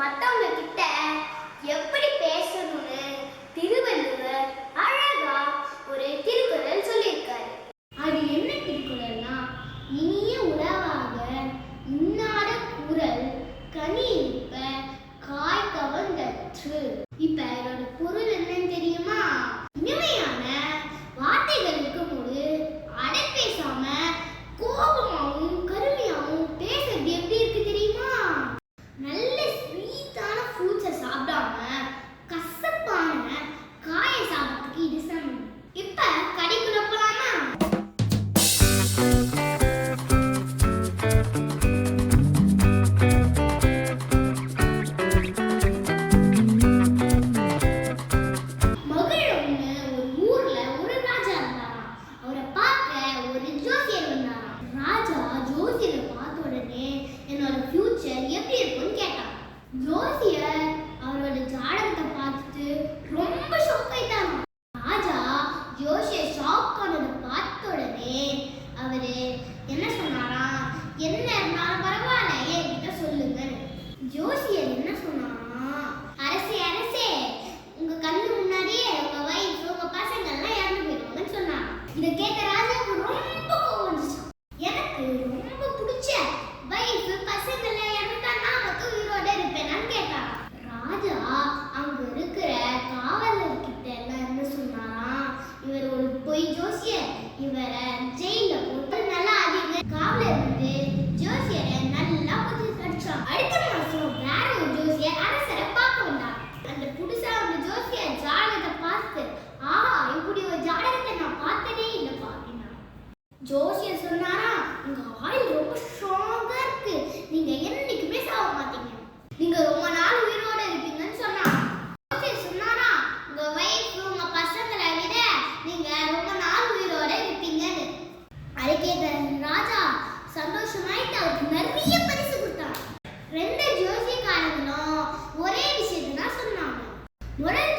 மற்றவங்க போது ஜோசியரை நல்லா புதுசு அடிச்சான் அடுத்த மாசம் வேற ஒரு ஜோசியர் அரசரை பார்க்க வந்தார் அந்த புதுசா அந்த ஜோசியர் ஜாதகத்தை பார்த்து ஆஹா இப்படி ஒரு ஜாடகத்தை நான் பார்த்ததே இல்லைப்பா அப்படின்னா ஜோசியர் சொன்னாரா உங்க ஆயில் ரொம்ப ஸ்ட்ராங்கா இருக்கு நீங்க என்னைக்குமே சாக மாட்டீங்க நீங்க ரொம்ப நாள் உயிரோட இருப்பீங்கன்னு. சொன்னா ஜோசியர் சொன்னாரா உங்க ஒய்ஃப் உங்க பசங்களை விட நீங்க ரொம்ப நாள் உயிரோட இருப்பீங்கன்னு அதுக்கேற்ற வருஷமாயிட்டு அவருக்கு நிறைய பரிசு கொடுத்தாங்க ரெண்டு ஜோசியக்காரங்களும் ஒரே விஷயத்தான் சொன்னாங்க. முரண்